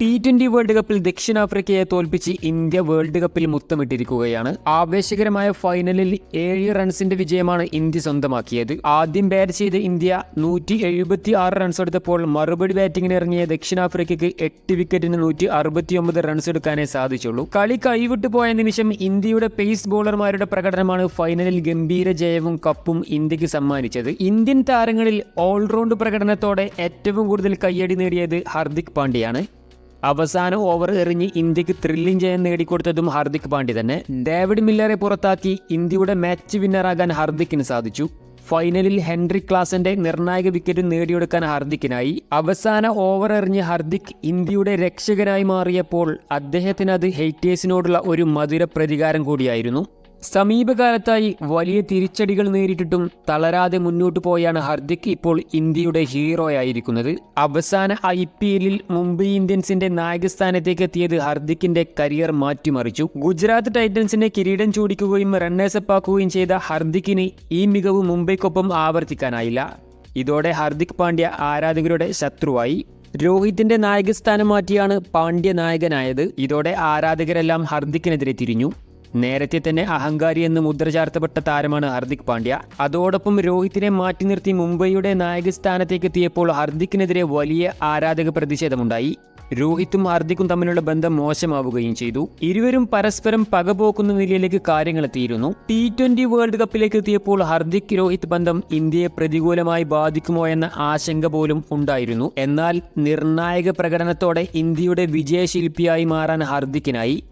T twenty world കപ്പിൽ ദക്ഷിണാഫ്രിക്കയെ തോൽപ്പിച്ച് ഇന്ത്യ വേൾഡ് കപ്പിൽ മുത്തമിട്ടിരിക്കുകയാണ്. ആവേശകരമായ ഫൈനലിൽ ഏഴ് റൺസിന്റെ വിജയമാണ് ഇന്ത്യ സ്വന്തമാക്കിയത്. ആദ്യം ബാറ്റ് ചെയ്ത ഇന്ത്യ നൂറ്റി എഴുപത്തി ആറ് റൺസ് എടുത്തപ്പോൾ മറുപടി ബാറ്റിംഗിന് ഇറങ്ങിയ ദക്ഷിണാഫ്രിക്കയ്ക്ക് എട്ട് വിക്കറ്റിന് നൂറ്റി അറുപത്തി ഒമ്പത് റൺസ് എടുക്കാനേ സാധിച്ചുള്ളൂ. കളി കൈവിട്ടു പോയ നിമിഷം ഇന്ത്യയുടെ പേസ് ബോളർമാരുടെ പ്രകടനമാണ് ഫൈനലിൽ ഗംഭീര ജയവും കപ്പും ഇന്ത്യയ്ക്ക് സമ്മാനിച്ചത്. ഇന്ത്യൻ താരങ്ങളിൽ ഓൾറൗണ്ട് പ്രകടനത്തോടെ ഏറ്റവും കൂടുതൽ കയ്യടി നേടിയത് ഹർദിക് പാണ്ഡ്യയാണ്. അവസാന ഓവർ എറിഞ്ഞ് ഇന്ത്യയ്ക്ക് ത്രില്ലിംഗ് ജയം നേടിക്കൊടുത്തതും ഹാർദിക് പാണ്ഡ്യ തന്നെ. ഡേവിഡ് മില്ലറെ പുറത്താക്കി ഇന്ത്യയുടെ മാച്ച് വിന്നറാകാൻ ഹർദിക്കിന് സാധിച്ചു. ഫൈനലിൽ ഹെൻറി ക്ലാസന്റെ നിർണായക വിക്കറ്റ് നേടിയെടുക്കാൻ ഹർദിക്കിനായി. അവസാന ഓവർ എറിഞ്ഞ് ഹാർദിക് ഇന്ത്യയുടെ രക്ഷകനായി മാറിയപ്പോൾ അദ്ദേഹത്തിന് അത് ഹെയ്റ്റേഴ്സിനോടുള്ള ഒരു മധുര പ്രതികാരം കൂടിയായിരുന്നു. സമീപകാലത്തായി വലിയ തിരിച്ചടികൾ നേരിട്ടിട്ടും തളരാതെ മുന്നോട്ടു പോയാണ് ഹർദിക് ഇപ്പോൾ ഇന്ത്യയുടെ ഹീറോയായിരിക്കുന്നത്. അവസാന ഐ പി എല്ലിൽ മുംബൈ ഇന്ത്യൻസിന്റെ നായകസ്ഥാനത്തേക്ക് എത്തിയത് ഹർദിക്കിന്റെ കരിയർ മാറ്റിമറിച്ചു. ഗുജറാത്ത് ടൈറ്റൻസിനെ കിരീടം ചൂടിക്കുകയും റണ്ണേഴ്സപ്പ് ആക്കുകയും ചെയ്ത ഹർദിക്കിന് ഈ മികവ് മുംബൈക്കൊപ്പം ആവർത്തിക്കാനായില്ല. ഇതോടെ ഹർദിക് പാണ്ഡ്യ ആരാധകരുടെ ശത്രുവായി. രോഹിത്തിന്റെ നായകസ്ഥാനം മാറ്റിയാണ് പാണ്ഡ്യ നായകനായത്. ഇതോടെ ആരാധകരെല്ലാം ഹർദിക്കിനെതിരെ തിരിഞ്ഞു. നേരത്തെ തന്നെ അഹങ്കാരി എന്ന് മുദ്ര ചാർത്തപ്പെട്ട താരമാണ് ഹർദിക് പാണ്ഡ്യ. അതോടൊപ്പം രോഹിത്തിനെ മാറ്റി നിർത്തി മുംബൈയുടെ നായക സ്ഥാനത്തേക്ക് എത്തിയപ്പോൾ ഹർദിക്കിനെതിരെ വലിയ ആരാധക പ്രതിഷേധമുണ്ടായി. രോഹിത്തും ഹർദിക്കും തമ്മിലുള്ള ബന്ധം മോശമാവുകയും ചെയ്തു. ഇരുവരും പരസ്പരം പകപോക്കുന്ന നിലയിലേക്ക് കാര്യങ്ങൾ എത്തിയിരുന്നു. ടി ട്വന്റി വേൾഡ് കപ്പിലേക്ക് എത്തിയപ്പോൾ ഹർദിക് രോഹിത് ബന്ധം ഇന്ത്യയെ പ്രതികൂലമായി ബാധിക്കുമോ എന്ന ആശങ്ക പോലും ഉണ്ടായിരുന്നു. എന്നാൽ നിർണായക പ്രകടനത്തോടെ ഇന്ത്യയുടെ വിജയശില്പിയായി മാറാൻ ഹർദിക്കിനായി.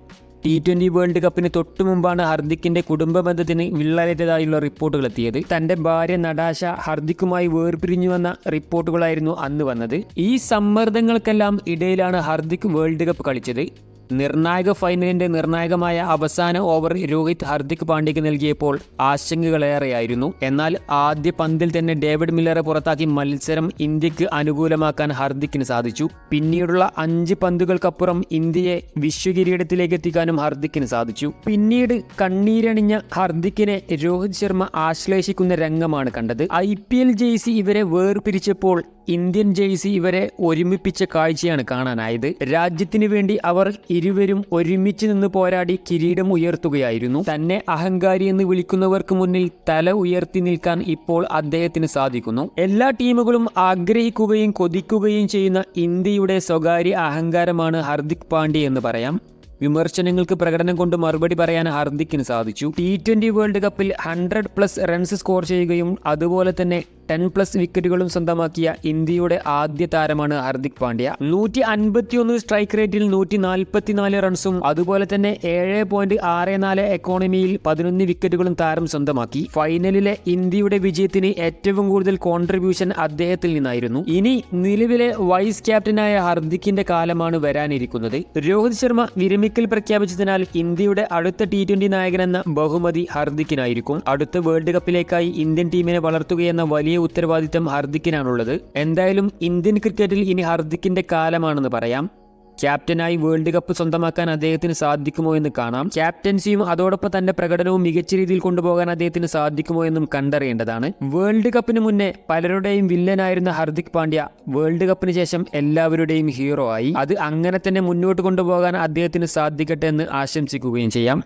ടി ട്വന്റി വേൾഡ് കപ്പിന് തൊട്ടു മുമ്പാണ് ഹർദിക്കിന്റെ കുടുംബ ബന്ധത്തിന് വിള്ളലേറ്റതായുള്ള റിപ്പോർട്ടുകൾ എത്തിയത്. തന്റെ ഭാര്യ നടാശ ഹർദിക്കുമായി വേർപിരിഞ്ഞുവെന്ന റിപ്പോർട്ടുകളായിരുന്നു അന്ന് വന്നത്. ഈ സമ്മർദ്ദങ്ങൾക്കെല്ലാം ഇടയിലാണ് ഹർദിക് വേൾഡ് കപ്പ് കളിച്ചത്. നിർണായക ഫൈനലിന്റെ നിർണായകമായ അവസാന ഓവർ രോഹിത് ഹർദിക് പാണ്ഡ്യക്ക് നൽകിയപ്പോൾ ആശങ്കകളേറെയായിരുന്നു. എന്നാൽ ആദ്യ പന്തിൽ തന്നെ ഡേവിഡ് മില്ലറെ പുറത്താക്കി മത്സരം ഇന്ത്യയ്ക്ക് അനുകൂലമാക്കാൻ ഹർദിക്കിന് സാധിച്ചു. പിന്നീടുള്ള അഞ്ച് പന്തുകൾക്കപ്പുറം ഇന്ത്യയെ വിശ്വകിരീടത്തിലേക്ക് എത്തിക്കാനും ഹർദിക്കിന് സാധിച്ചു. പിന്നീട് കണ്ണീരണിഞ്ഞ ഹർദിക്കിനെ രോഹിത് ശർമ്മ ആശ്ലേഷിക്കുന്ന രംഗമാണ് കണ്ടത്. ഐ പി എൽ ജെയ്സി ഇവരെ വേർപിരിച്ചപ്പോൾ ഇന്ത്യൻ ജേഴ്സി ഇവരെ ഒരുമിപ്പിച്ച കാഴ്ചയാണ് കാണാനായത് രാജ്യത്തിന് വേണ്ടി അവർ ഇരുവരും ഒരുമിച്ച് നിന്ന് പോരാടി കിരീടം ഉയർത്തുകയായിരുന്നു. തന്നെ അഹങ്കാരി എന്ന് വിളിക്കുന്നവർക്ക് മുന്നിൽ തല ഉയർത്തി നിൽക്കാൻ ഇപ്പോൾ അദ്ദേഹത്തിന് സാധിക്കുന്നു. എല്ലാ ടീമുകളും ആഗ്രഹിക്കുകയും കൊതിക്കുകയും ചെയ്യുന്ന ഇന്ത്യയുടെ സ്വകാര്യ അഹങ്കാരമാണ് ഹർദിക് പാണ്ഡ്യ എന്ന് പറയാം. വിമർശനങ്ങൾക്ക് പ്രകടനം കൊണ്ട് മറുപടി പറയാൻ ഹർദിക്കിന് സാധിച്ചു. ടി ട്വന്റി വേൾഡ് കപ്പിൽ ഹൺഡ്രഡ് പ്ലസ് റൺസ് സ്കോർ ചെയ്യുകയും അതുപോലെ തന്നെ ടെൻ പ്ലസ് വിക്കറ്റുകളും സ്വന്തമാക്കിയ ഇന്ത്യയുടെ ആദ്യ താരമാണ് ഹാർദിക് പാണ്ഡ്യ. നൂറ്റി അൻപത്തിയൊന്ന് സ്ട്രൈക്ക് റേറ്റിൽ നൂറ്റി നാൽപ്പത്തിനാല് റൺസും അതുപോലെ തന്നെ ഏഴ് പോയിന്റ് ആറ് നാല് എക്കോണമിയിൽ പതിനൊന്ന് വിക്കറ്റുകളും താരം സ്വന്തമാക്കി. ഫൈനലിലെ ഇന്ത്യയുടെ വിജയത്തിന് ഏറ്റവും കൂടുതൽ കോൺട്രിബ്യൂഷൻ അദ്ദേഹത്തിൽ നിന്നായിരുന്നു. ഇനി നിലവിലെ വൈസ് ക്യാപ്റ്റനായ ഹർദിക്കിന്റെ കാലമാണ് വരാനിരിക്കുന്നത്. രോഹിത് ശർമ്മ വിരമിക്കൽ പ്രഖ്യാപിച്ചതിനാൽ ഇന്ത്യയുടെ അടുത്ത ടി ട്വന്റി നായകനെന്ന ബഹുമതി ഹർദിക്കിനായിരിക്കും. അടുത്ത വേൾഡ് കപ്പിലേക്കായി ഇന്ത്യൻ ടീമിനെ വളർത്തുകയെന്ന വലിയ ഉത്തരവാദിത്തം ഹർദിക്കിനാണുള്ളത്. എന്തായാലും ഇന്ത്യൻ ക്രിക്കറ്റിൽ ഇനി ഹർദിക്കിന്റെ കാലമാണെന്ന് പറയാം. ക്യാപ്റ്റനായി വേൾഡ് കപ്പ് സ്വന്തമാക്കാൻ അദ്ദേഹത്തിന് സാധിക്കുമോ എന്ന് കാണാം. ക്യാപ്റ്റൻസിയും അതോടൊപ്പം തന്റെ പ്രകടനവും മികച്ച രീതിയിൽ കൊണ്ടുപോകാൻ അദ്ദേഹത്തിന് സാധിക്കുമോ എന്നും കണ്ടറിയേണ്ടതാണ്. വേൾഡ് കപ്പിന് മുന്നേ പലരുടെയും വില്ലനായിരുന്ന ഹർദിക് പാണ്ഡ്യ വേൾഡ് കപ്പിന് ശേഷം എല്ലാവരുടെയും ഹീറോ ആയി. അത് അങ്ങനെ തന്നെ മുന്നോട്ട് കൊണ്ടുപോകാൻ അദ്ദേഹത്തിന് സാധിക്കട്ടെ എന്ന് ആശംസിക്കുകയും ചെയ്യാം.